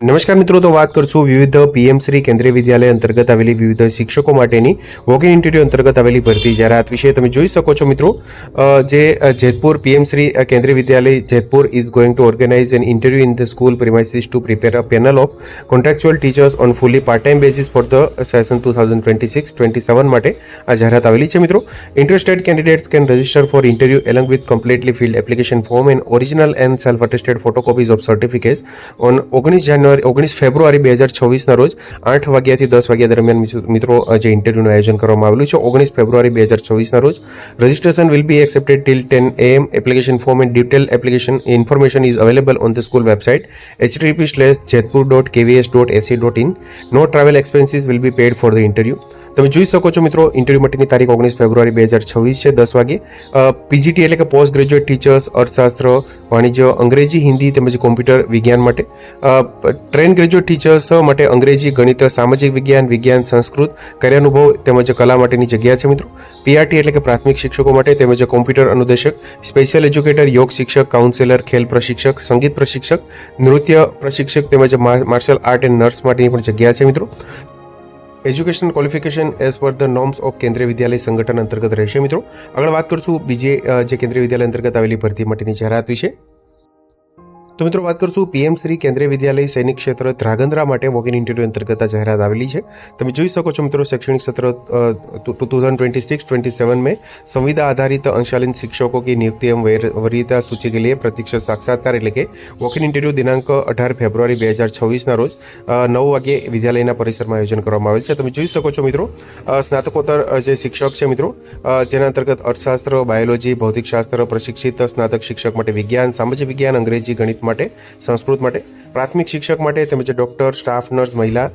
નમસ્કાર મિત્રો, તો વાત કરશું વિવિધ પીએમ કેન્દ્રીય વિદ્યાલય અંતર્ગત આવેલી વિવિધ શિક્ષકો માટેની વોકિંગ ઇન્ટરવ્યુ અંતર્ગત આવેલી ભરતી જાહેરાત વિશે તમે જોઈ શકો છો મિત્રો. જે Jetpur PM Shri Kendriya Vidyalaya Jetpur is going to organize an interview in the school premises to prepare a panel of contractual teachers on fully part time basis for the session two thousand twenty six twenty seven માટે આ જાહેરાત આવેલી છે મિત્રો. Interested candidates can register for interview along with completely filled application form and original and self attested photocopies of certificates on ઓગણીસ જાન્યુઆરી ઓગણીસ ફેબ્રુઆરી બે હજાર છવ્વીસના રોજ આઠ વાગ્યાથી દસ વાગ્યા દરમિયાન મિત્રો- જે ઇન્ટરવ્યૂનું આયોજન કરવામાં આવેલું છે, ઓગણીસ ફેબ્રુઆરી બે હજાર છવ્વીસના રોજ. Registration will be accepted till ten M application form and detail application information is available on the school website HTTP slash Jetpur dot KVS dot AC dot in no travel expenses will be paid for the interview તમે જોઈ શકો છો મિત્રો interview માટેની તારીખ ઓગણીસ ફેબ્રુઆરી બે હજાર છવ્વીસ છે, દસ વાગે. પીજીટી એટલે કે પોસ્ટ ગ્રેજ્યુએટ ટીચર્સ અર્થશાસ્ત્ર, વાણિજ્ય, અંગ્રેજી, હિન્દી તેમજ કોમ્પ્યુટર વિજ્ઞાન માટે. ટ્રેન ગ્રેજ્યુએટ ટીચર્સ માટે અંગ્રેજી, ગણિત, સામાજિક વિજ્ઞાન વિજ્ઞાન, સંસ્કૃત, કાર્યાનુભવ તેમજ કલા માટેની જગ્યા છે મિત્રો. પીઆરટી એટલે કે પ્રાથમિક શિક્ષકો માટે તેમજ કોમ્પ્યુટર અનુદેશક સ્પેશિયલ એજ્યુકેટર યોગ શિક્ષક કાઉન્સેલર ખેલ પ્રશિક્ષક, સંગીત પ્રશિક્ષક, નૃત્ય પ્રશિક્ષક તેમજ માર્શલ આર્ટ એન્ડ નર્સ માટેની પણ જગ્યા છે મિત્રો. Education qualification as per the norms of Kendriya Vidyalaya Sangathan અંતર્ગત રહેશે મિત્રો. આગળ વાત કરશું બીજે જે કેન્દ્રીય વિદ્યાલય અંતર્ગત આવેલી ભરતી માટેની જાહેરાત વિશે. તો મિત્રો વાત કરશું પીએમ શ્રી કેન્દ્રીય વિદ્યાલય સૈનિક ક્ષેત્ર ધ્રાગંદ્રા માટે વોકિન ઇન્ટરવ્યુ અંતર્ગત આ જાહેરાત આવેલી છે તમે જોઈ શકો છો મિત્રો શૈક્ષણિક સત્ર two thousand twenty six twenty seven में संविदा आधारित अंशालीन शिक्षकों की नियुक्ति एवं वैर- वरीयता सूची के लिए प्रतीक्षा साक्षात्कार એટલે કે વોકિન ઇન્ટરવ્યુ દિનાંક અઢાર ફેબ્રુઆરી બે હજાર છવ્વીસના રોજ અ, નવ વાગ્યે વિદ્યાલયના પરિસરમાં આયોજન કરવામાં આવેલ છે તમે જોઈ શકો છો મિત્રો અ, સ્નાતકોત્તર અ, જે શિક્ષક છે મિત્રો અ, જેના અંતર્ગત અર્થશાસ્ત્ર બાયોલોજી ભૌતિકશાસ્ત્ર પ્રશિક્ષિત સ્નાતક શિક્ષક માટે વિજ્ઞાન સામાજિક વિજ્ઞાન અંગ્રેજી ગણિત માટે સંસ્કૃત માટે. પ્રાથમિક શિક્ષક માટે તેમજ ડૉક્ટર, સ્ટાફ, નર્સ, મહિલા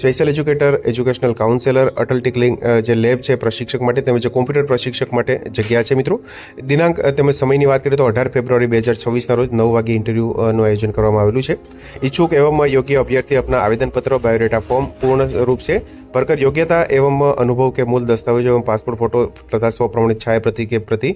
special educator, educational counsellor Atal tinkering જે લેબ છે પ્રશિક્ષક માટે તેમજ કોમ્પ્યુટર પ્રશિક્ષક માટે જગ્યા છે મિત્રો. દિનાંક તેમજ સમયની વાત કરીએ તો અઢાર ફેબ્રુઆરી બે હજાર છવ્વીસના રોજ નવ વાગે ઇન્ટરવ્યૂનું આયોજન કરવામાં આવેલું છે. ઈચ્છુક એવમાં યોગ્ય અભ્યર્થી આપના આવેદનપત્ર, બાયોડેટા ફોર્મ પૂર્ણ રૂપ છે. ભરકર યોગ્યતા એવમ અનુભવ કે મૂળ દસ્તાવેજો એવમ પાસપોર્ટ, ફોટો તથા સ્વ પ્રમાણિત છાયા પ્રતિ કે પ્રતિ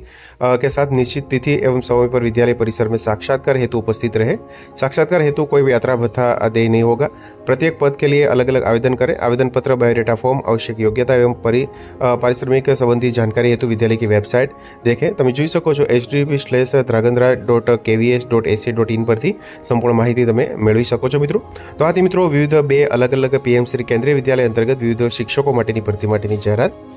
કે સાથ નિશ્ચિત તિથિ એવમ સમય પર વિદ્યાલય પરિસરમાં में હેતુ ઉપસ્થિત રહે. સાક્ષાત્કાર હેતુ કોઈ भी यात्रा भत्ता देय नहीं होगा प्रत्येक पद के लिए अलग अलग आवेदन करें आवेदन पत्र बायोडेटा फॉर्म आवश्यक योग्यता एवं परि अ, पारिश्रमिक संबंधी जानकारी हेतु विद्यालय की वेबसाइट देखें તમે જોઈ શકો છો HDP slash Dhrangadhra dot KVS dot AC dot in પરથી સંપૂર્ણ માહિતી તમે મેળવી શકો છો મિત્રો તો આથી મિત્રો વિવિધ બે અલગ અલગ પીએમ શ્રી કેન્દ્રીય વિદ્યાલય અંતર્ગત વિવિધ શિક્ષકો માટેની ભરતી માટેની જાહેરાત